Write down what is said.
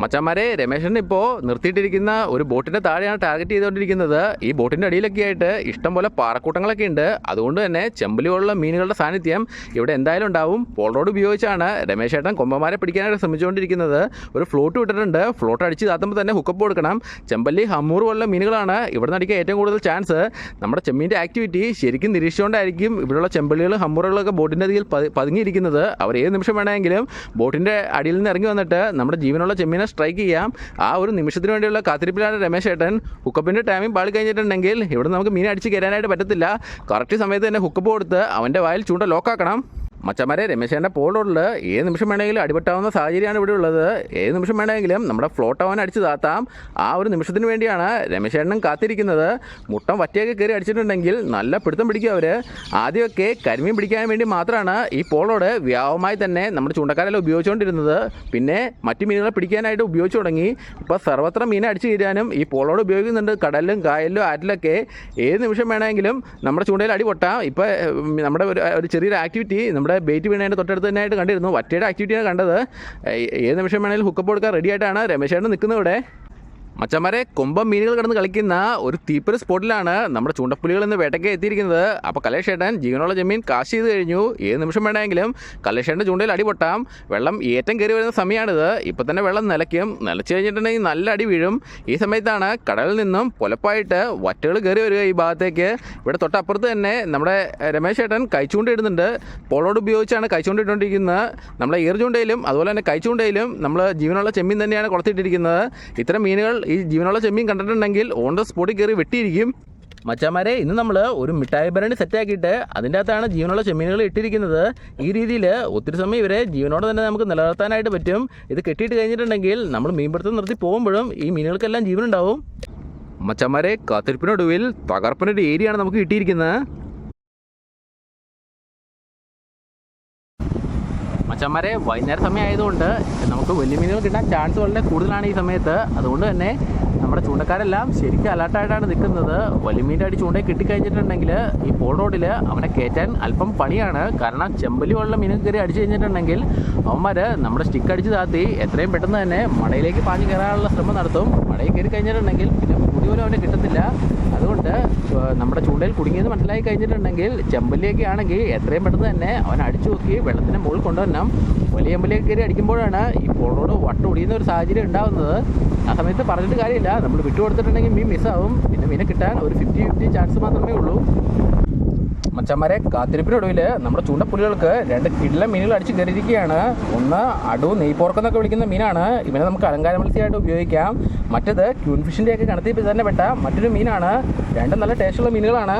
മച്ചന്മാരെ രമേശൻ ഇപ്പോൾ നിർത്തിയിട്ടിരിക്കുന്ന ഒരു ബോട്ടിന്റെ താഴെയാണ് ടാർഗറ്റ് ചെയ്തുകൊണ്ടിരിക്കുന്നത്. ഈ ബോട്ടിന്റെ അടിയിലൊക്കെ ആയിട്ട് ഇഷ്ടം പോലെ പാറക്കൂട്ടങ്ങളൊക്കെ ഉണ്ട്. അതുകൊണ്ട് തന്നെ ചെമ്പലി പോലുള്ള മീനുകളുടെ സാന്നിധ്യം ഇവിടെ എന്തായാലും ഉണ്ടാവും. പോൾ റോഡ് ഉപയോഗിച്ചാണ് രമേശ് ഏട്ടൻ കൊമ്പന്മാരെ പിടിക്കാനായിട്ട് ശ്രമിച്ചുകൊണ്ടിരിക്കുന്നത്. ഒരു ഫ്ലോട്ട് വിട്ടിട്ടുണ്ട്. ഫ്ലോട്ട് അടിച്ച് താത്തുമ്പോൾ തന്നെ ഹുക്കപ്പ് കൊടുക്കണം. ചെമ്പല്ലി ഹമ്മൂർ പോലുള്ള മീനുകളാണ് ഇവിടെ നടിക്കാൻ ഏറ്റവും കൂടുതൽ ചാൻസ് നമ്മുടെ ചെമ്മീന്റെ ആക്ടിവിറ്റി ശരിക്കും നിരീക്ഷിച്ചുകൊണ്ടായിരിക്കും ഇവിടെയുള്ള ചെമ്പല്ലികൾ ഹമ്മൂറുകളൊക്കെ ബോട്ടിന്റെ പതി- പതുങ്ങിയിരിക്കുന്നത്. അവർ ഏത് നിമിഷം വേണമെങ്കിലും ബോട്ടിന്റെ അടിയിൽ നിന്ന് ഇറങ്ങി വന്നിട്ട് നമ്മുടെ ജീവനുള്ള ചെമ്മീനെ സ്ട്രൈക്ക് ചെയ്യാം. ആ ഒരു നിമിഷത്തിന് വേണ്ടിയുള്ള കാത്തിരിപ്പിലാണ് രമേശ് ഏട്ടൻ. ഹുക്കപ്പിന്റെ ടൈമിംഗ് പാളി കഴിഞ്ഞിട്ടുണ്ടെങ്കിൽ ഇവിടെ നമുക്ക് മീൻ അടിച്ച് കയറാനായിട്ട് പറ്റത്തില്ല. കറക്റ്റ് സമയത്ത് തന്നെ ഹുക്കപ്പ് കൊടുത്ത് അവന്റെ വായിൽ ചൂണ്ട ലോക്കാക്കണം മച്ചന്മാരെ രമേശേന്റെ പോളുള്ള ഏത് നിമിഷം വേണമെങ്കിലും അടിപെട്ടാവുന്ന സാഹചര്യമാണ് ഇവിടെ ഉള്ളത്. ഏത് നിമിഷം വേണമെങ്കിലും നമ്മുടെ ഫ്ലോട്ട് അവൻ അടിച്ച് താത്താം. ആ ഒരു നിമിഷത്തിന് വേണ്ടിയാണ് രമേശേണ്ണൻ കാത്തിരിക്കുന്നത്. മുട്ടം വറ്റിയൊക്കെ കയറി അടിച്ചിട്ടുണ്ടെങ്കിൽ നല്ല പിടുത്തം പിടിക്കും അവർ ആദ്യമൊക്കെ കരിമീൻ പിടിക്കാൻ വേണ്ടി മാത്രമാണ് ഈ പോളോട് വ്യാപകമായി തന്നെ നമ്മുടെ ചൂണ്ടക്കാരെല്ലാം ഉപയോഗിച്ചുകൊണ്ടിരുന്നത്. പിന്നെ മറ്റു മീനുകളെ പിടിക്കാനായിട്ട് ഉപയോഗിച്ചു തുടങ്ങി. ഇപ്പോൾ സർവത്ര മീനെ അടിച്ച് കീരാനും ഈ പോളോട് ഉപയോഗിക്കുന്നുണ്ട്. കടലിലും കായലിലും ആറ്റിലൊക്കെ ഏത് നിമിഷം വേണമെങ്കിലും നമ്മുടെ ചൂണ്ടയിൽ അടി പൊട്ടാം ഇപ്പോൾ നമ്മുടെ ഒരു ചെറിയൊരു ആക്ടിവിറ്റി നമ്മുടെ ബേറ്റ് വീണേന്റെ തൊട്ടടുത്ത് തന്നെ ആയിട്ട് കണ്ടിരുന്നു. വറ്റയുടെ ആക്ടിവിറ്റിയാണ് കണ്ടത്. ഏത് നിമിഷം വേണമെങ്കിലും ഹുക്കപ്പ് കൊടുക്കാൻ റെഡി ആയിട്ടാണ് രമേശേട്ടൻ നിൽക്കുന്നത് ഇവിടെ. മച്ചന്മാരെ കൊമ്പം മീനുകൾ കിടന്ന് കളിക്കുന്ന ഒരു തീപ്പൊരു സ്പോട്ടിലാണ് നമ്മുടെ ചൂണ്ടപ്പുലികൾ ഇന്ന് വേട്ടയ്ക്ക് എത്തിയിരിക്കുന്നത്. അപ്പോൾ കലേഷേട്ടൻ ജീവനുള്ള ജമീൻ കാശ് ചെയ്ത് കഴിഞ്ഞു. ഏത് നിമിഷം വേണമെങ്കിലും കലേഷേട്ടന്റെ ചൂണ്ടയിൽ അടി പൊട്ടാം വെള്ളം ഏറ്റം കയറി വരുന്ന സമയമാണിത് ഇപ്പോൾ തന്നെ വെള്ളം നിലയ്ക്കും. നിലച്ച് കഴിഞ്ഞിട്ടുണ്ടെങ്കിൽ നല്ല അടി വീഴും. ഈ സമയത്താണ് കടലിൽ നിന്നും പൊലപ്പായിട്ട് വറ്റകൾ കയറി വരിക ഈ ഭാഗത്തേക്ക്. ഇവിടെ തൊട്ടപ്പുറത്ത് തന്നെ നമ്മുടെ രമേശ് ഏട്ടൻ കൈച്ചൂണ്ട ഇടുന്നുണ്ട്. പോളോട് ഉപയോഗിച്ചാണ് കൈച്ചൂണ്ട ഇട്ടുകൊണ്ടിരിക്കുന്നത്. നമ്മുടെ ഈർ ചൂണ്ടയിലും അതുപോലെ തന്നെ കൈച്ചൂണ്ടയിലും നമ്മൾ ജീവനുള്ള ചെമ്മീൻ തന്നെയാണ് കൊളത്തിട്ടിരിക്കുന്നത് ഇത്തരം മീനുകൾ ഈ ജീവനുള്ള ചെമ്മീൻ കണ്ടിട്ടുണ്ടെങ്കിൽ ഓൺ ദ സ്പോട്ടിൽ കയറി വെട്ടിയിരിക്കും. മച്ചാമാരെ ഇന്ന് നമ്മൾ ഒരു മിഠായി ഭരണി സെറ്റാക്കിയിട്ട് അതിന്റെ അകത്താണ് ജീവനുള്ള ചെമ്മീനുകൾ ഇട്ടിരിക്കുന്നത്. ഈ രീതിയിൽ ഒത്തിരി സമയം ഇവരെ ജീവനോടെ തന്നെ നമുക്ക് നിലനിർത്താനായിട്ട് പറ്റും. ഇത് കെട്ടിയിട്ട് കഴിഞ്ഞിട്ടുണ്ടെങ്കിൽ നമ്മൾ മീൻപിടുത്തം നിർത്തി പോകുമ്പോഴും ഈ മീനുകൾക്കെല്ലാം ജീവനുണ്ടാവും. മച്ചന്മാരെ കാത്തിരിപ്പിനൊടുവിൽ തകർപ്പിനൊരു ഏരിയയാണ് നമുക്ക് കിട്ടിയിരിക്കുന്നത്. മച്ചന്മാരെ വൈകുന്നേരം സമയം ആയതുകൊണ്ട് നമുക്ക് വലിയ മീനുകൾ കിട്ടാൻ ചാൻസ് വളരെ കൂടുതലാണ് ഈ സമയത്ത്. അതുകൊണ്ട് തന്നെ നമ്മുടെ ചൂണ്ടക്കാരെല്ലാം ശരിക്കും അലർട്ടായിട്ടാണ് നിൽക്കുന്നത്. വലിയ മീന്റെ അടി ചൂണ്ടയിൽ കിട്ടിക്കഴിഞ്ഞിട്ടുണ്ടെങ്കിൽ ഈ പോൾ റോഡിൽ അവനെ കയറ്റാൻ അല്പം പണിയാണ്. കാരണം ചെമ്പലി പോലുള്ള മീൻ കയറി അടിച്ചു കഴിഞ്ഞിട്ടുണ്ടെങ്കിൽ അവന്മാർ നമ്മുടെ സ്റ്റിക്ക് അടിച്ച് താത്തി എത്രയും പെട്ടെന്ന് തന്നെ മടയിലേക്ക് പാഞ്ഞു കയറാനുള്ള ശ്രമം നടത്തും. മടയിൽ കയറി കഴിഞ്ഞിട്ടുണ്ടെങ്കിൽ പിന്നെ മുടി പോലും അവനെ കിട്ടത്തില്ല. അതുകൊണ്ട് നമ്മുടെ ചൂണ്ടയിൽ കുടുങ്ങിയത് മനസ്സിലായി കഴിഞ്ഞിട്ടുണ്ടെങ്കിൽ ചെമ്പല്ലിയൊക്കെ ആണെങ്കിൽ എത്രയും പെട്ടെന്ന് തന്നെ അവൻ അടിച്ചു നോക്കി വെള്ളത്തിന്റെ മുകളിൽ കൊണ്ടുവരണം. വലിയ ചെമ്പല്ലിയൊക്കെ കയറി അടിക്കുമ്പോഴാണ് ഈ പോളോട് വട്ടം ഒടിയുന്ന ഒരു സാഹചര്യം ഉണ്ടാകുന്നത് ആ സമയത്ത് പറഞ്ഞിട്ട് കാര്യമില്ല. നമ്മൾ വിട്ടുകൊടുത്തിട്ടുണ്ടെങ്കിൽ മീൻ മിസ്സാവും പിന്നെ മീനെ കിട്ടാൻ ഒരു ഫിഫ്റ്റി ഫിഫ്റ്റി ചാൻസ് മാത്രമേ ഉള്ളൂ. മച്ചന്മാരെ കാത്തിരിപ്പിനൊടുവിൽ നമ്മുടെ ചൂണ്ടപ്പുലികൾക്ക് രണ്ട് കിടില മീനുകൾ അടിച്ച് കയറിയിരിക്കുകയാണ്. ഒന്ന് അടു നെയ്പോർക്കെന്നൊക്കെ വിളിക്കുന്ന മീനാണ്. ഇവനെ നമുക്ക് അലങ്കാര മത്സ്യമായിട്ട് ഉപയോഗിക്കാം. മറ്റത് ക്യൂൺഫിഷിന്റെയൊക്കെ കണത്തിപ്പിച്ച് തന്നെ പെട്ട മറ്റൊരു മീനാണ്. രണ്ടും നല്ല ടേസ്റ്റുള്ള മീനുകളാണ്.